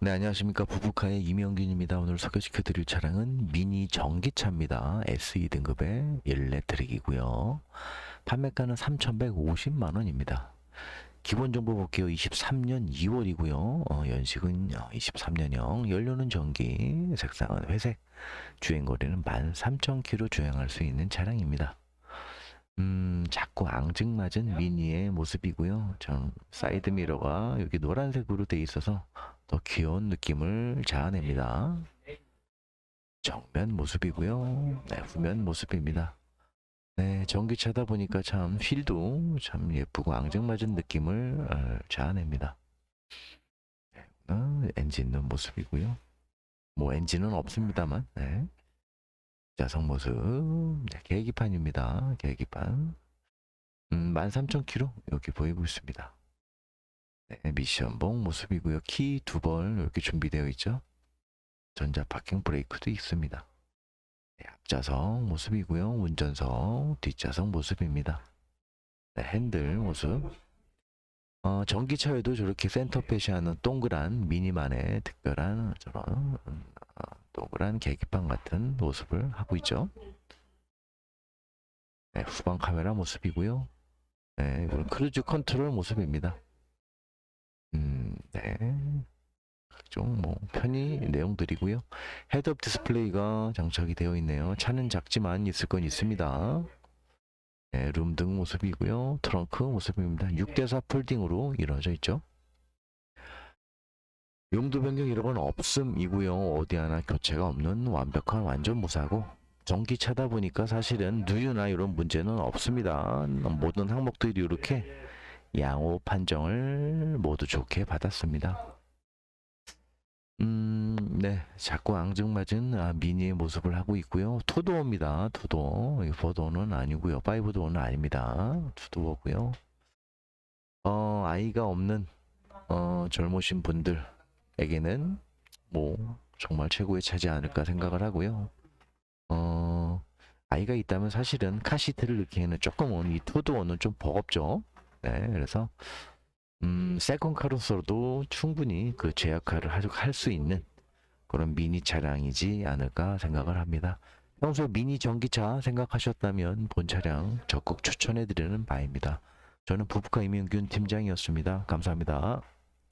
네, 안녕하십니까. 부부카의 이명균입니다. 오늘 소개시켜드릴 차량은 미니 전기차입니다. SE 등급의 일렉트릭이고요. 판매가는 3,150만 원입니다. 기본 정보 볼게요. 23년 2월이고요. 어, 연식은 23년형, 연료는 전기, 색상은 회색, 주행거리는 13,000km 주행할 수 있는 차량입니다. 음, 자꾸 앙증맞은 미니의 모습이고요. 전 사이드 미러가 여기 노란색으로 돼 있어서 더 귀여운 느낌을 자아냅니다. 정면 모습이고요. 네, 후면 모습입니다. 네, 전기차다 보니까 참 휠도 참 예쁘고 앙증맞은 느낌을 어, 자아냅니다. 네, 어, 엔진은 모습이고요. 뭐 엔진은 없습니다만, 네. 자석 모습, 네, 계기판입니다. 계기판. 음, 13,000km 여기 보이고 있습니다. 네, 미션봉 모습이고요. 키 두 벌 이렇게 준비되어 있죠. 전자 파킹 브레이크도 있습니다. 네, 앞좌석 모습이고요. 운전석, 뒷좌석 모습입니다. 네, 핸들 모습. 어, 전기차에도 저렇게 센터페시하는 동그란 미니만의 특별한 저런 음, 어, 동그란 계기판 같은 모습을 하고 있죠. 네, 후방 카메라 모습이고요. 네, 이건 크루즈 컨트롤 모습입니다. 음, 네. 각종 뭐 편의 내용들이고요. 헤드업 디스플레이가 장착이 되어 있네요. 차는 작지만 있을 건 있습니다. 네, 룸등 모습이고요. 트렁크 모습입니다. 6대4 폴딩으로 이루어져 있죠. 용도 변경 이런 건 없음이고요. 어디 하나 교체가 없는 완벽한 완전 무사고 전기차다 보니까 사실은 누유나 이런 문제는 없습니다. 모든 항목들이 이렇게 양호 판정을 모두 좋게 받았습니다. 음, 네. 자꾸 앙증맞은 아, 미니의 모습을 하고 있고요. 투도어입니다. 투도어. 이 포도어는 아니고요. 파이브도어는 아닙니다. 투도어고요. 어, 아이가 없는 어, 젊으신 분들에게는 뭐 정말 최고의 차지 않을까 생각을 하고요. 어, 아이가 있다면 사실은 카시트를 넣기에는 조금은 이 투도어는 좀 버겁죠. 네, 그래서 음, 세컨 카로서도 충분히 그 제 역할을 할 수 있는 그런 미니 차량이지 않을까 생각을 합니다. 평소에 미니 전기차 생각하셨다면 본 차량 적극 추천해드리는 바입니다. 저는 부부카 이명균 팀장이었습니다. 감사합니다.